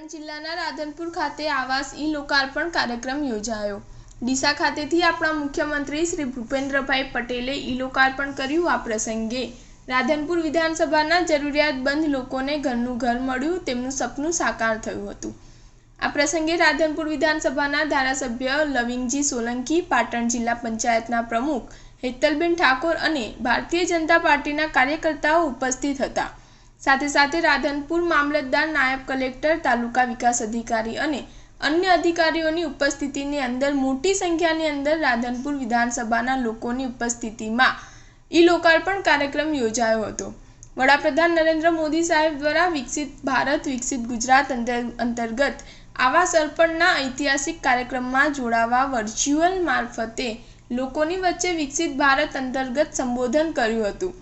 પાટણ જિલ્લાના રાધનપુર ખાતે આવાસ ઈ લોકાર્પણ કાર્યક્રમ યોજાયો. ડીસા ખાતેથી આપણા મુખ્યમંત્રી શ્રી ભૂપેન્દ્રભાઈ પટેલે ઈ લોકાર્પણ કર્યું આ પ્રસંગે. રાધનપુર વિધાનસભાના જરૂરિયાતમંદ લોકોને ઘરનું ઘર મળ્યું, તેમનું સપનું સાકાર થયું હતું. આ પ્રસંગે રાધનપુર વિધાનસભાના ધારાસભ્ય લવિંગજી સોલંકી, પાટણ જિલ્લા પંચાયતના પ્રમુખ હેતલબેન ઠાકોર અને ભારતીય જનતા પાર્ટીના કાર્યકર્તાઓ ઉપસ્થિત હતા. સાથે સાથે રાધનપુર મામલતદાર નાયબ કલેક્ટર, તાલુકા વિકાસ અધિકારી અને અન્ય અધિકારીઓની ઉપસ્થિતિની અંદર મોટી સંખ્યાની અંદર રાધનપુર વિધાનસભાના લોકોની ઉપસ્થિતિમાં ઈ લોકાર્પણ કાર્યક્રમ યોજાયો હતો. વડાપ્રધાન નરેન્દ્ર મોદી સાહેબ દ્વારા વિકસિત ભારત, વિકસિત ગુજરાત અંતર- અંતર્ગત આવાસ અર્પણના ઐતિહાસિક કાર્યક્રમમાં જોડાવા વર્ચ્યુઅલ મારફતે લોકોની વચ્ચે વિકસિત ભારત અંતર્ગત સંબોધન કર્યું હતું.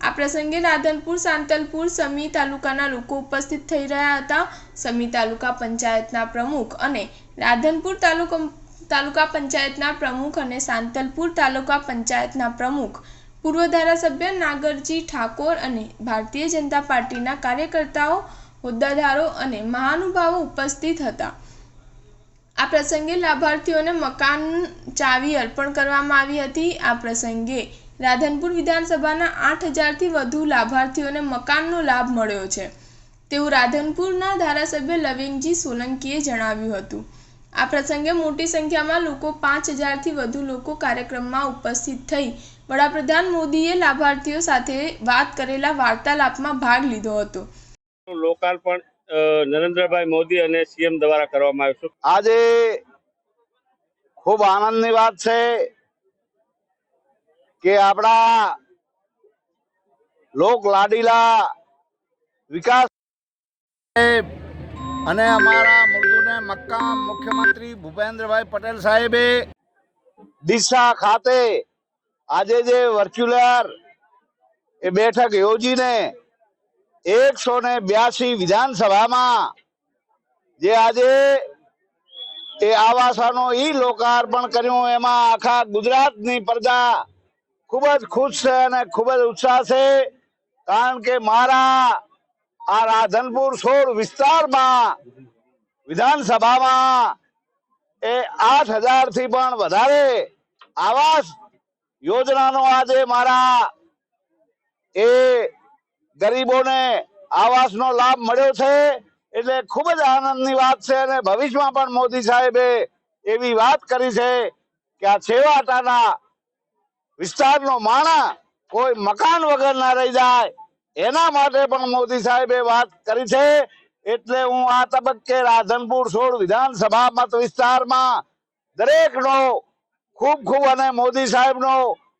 આ પ્રસંગે રાધનપુર, સાંતલપુર સમી તાલુકાના લોકો ઉપસ્થિત થઈ રહ્યા હતા. સમી તાલુકા પંચાયતના પ્રમુખ અને રાધનપુર તાલુકા તાલુકા પંચાયતના પ્રમુખ અને સાંતલપુર તાલુકા પંચાયતના પ્રમુખ. પૂર્વ ધારાસભ્ય નાગરજી ઠાકોર અને ભારતીય જનતા પાર્ટીના કાર્યકર્તાઓ હોદ્દાધારો અને મહાનુભાવો ઉપસ્થિત હતા. આ પ્રસંગે લાભાર્થીઓને મકાન ચાવી અર્પણ કરવામાં આવી હતી. આ પ્રસંગે રાધનપુર વિધાનસભાના આઠ હજારથી વધુ લાભાર્થીઓને મકાનનો લાભ મળ્યો છે. તેવું રાધનપુરના ધારાસભ્ય લવિંગજી સોલંકીએ જણાવ્યું હતું. આ પ્રસંગે મોટી સંખ્યામાં લોકો પાંચ હજારથી વધુ લોકો કાર્યક્રમમાં ઉપસ્થિત થઈ વડાપ્રધાન મોદીએ લાભાર્થીઓ સાથે વાત કરેલા વાર્તાલાપમાં ભાગ લીધો હતો. લોકાર્પણ નરેન્દ્રભાઈ મોદી અને સીએમ દ્વારા કરવામાં આવ્યું છે. આજે ખૂબ આનંદની વાત છે. કે આપણા લોક લાડીલા વિકાસ અને અમારા મૃદુને મક્કામ મુખ્યમંત્રી ભૂપેન્દ્રભાઈ પટેલ સાહેબે દિશા ખાતે આજે જે વર્ચ્યુલર એ બેઠક યોજીને એકસો ને બ્યાસી વિધાનસભામાં જે આજે એ આવાસોનો ઈ લોકાર્પણ કર્યું એમાં આખા ગુજરાતની પ્રજા ખૂબ જ ખુશ છે અને ખૂબ જ ઉત્સાહ છે. કારણ કે મારા આ રાધનપુર સોળ વિસ્તારમાં વિધાનસભામાં એ આઠ હજારથી પણ વધારે આવાસ યોજનાનો આજે મારા એ ગરીબોને આવાસનો લાભ મળ્યો છે. એટલે ખૂબ જ આનંદની વાત છે અને ભવિષ્યમાં પણ મોદી સાહેબે એવી વાત કરી છે કે આ છેવાટાના વિસ્તારનો માણા કોઈ મકાન વગર ના રહી જાય. એના માટે પણ મોદી સાહેબે વાત કરી છે. એટલે હું આ તબક્કે રાધનપુર સોળ વિધાનસભા મત વિસ્તારમાં દરેકનો ખૂબ ખૂબ અને મોદી સાહેબનો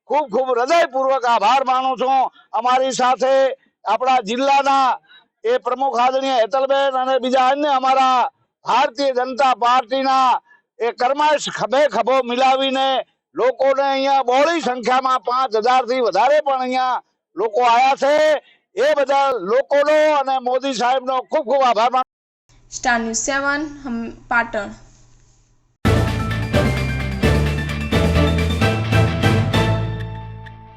ખૂબ ખૂબ હૃદયપૂર્વક આભાર માનું છું. અમારી સાથે આપણા જિલ્લાના એ પ્રમુખ આદરણીય હેતલબેન અને બીજા અન્ય અમારા ભારતીય જનતા પાર્ટીના એ કર્માશ ખભે ખભો મિલાવીને લોકોને અહીંયા બહોળી સંખ્યામાં પાંચ હજારથી વધારે પણ અહીંયા લોકો આવ્યા છે. એ બધા લોકોનો અને મોદી સાહેબનો ખૂબ ખૂબ આભાર સ્ટાર ન્યૂઝ સેવન પાટણ.